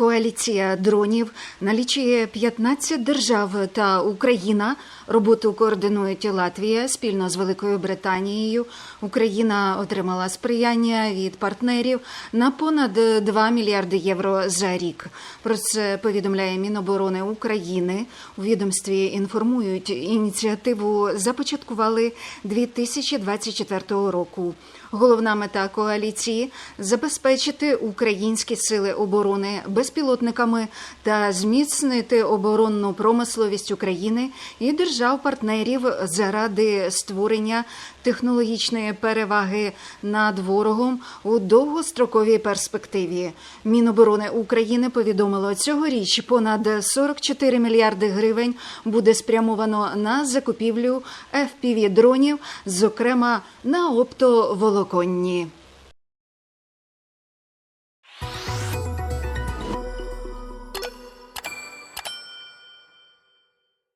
Коаліція дронів налічує 15 держав та Україна. Роботу координують Латвія спільно з Великою Британією. Україна отримала сприяння від партнерів на понад 2 мільярди євро за рік. Про це повідомляє Міноборони України. У відомстві інформують, ініціативу започаткували 2024 року. Головна мета коаліції забезпечити українські сили оборони безпілотниками та зміцнити оборонну промисловість України і держав-партнерів заради створення технологічної переваги над ворогом у довгостроковій перспективі. Міноборони України повідомило цьогоріч понад 44 мільярди гривень буде спрямовано на закупівлю fpv дронів, зокрема на оптоволоконні.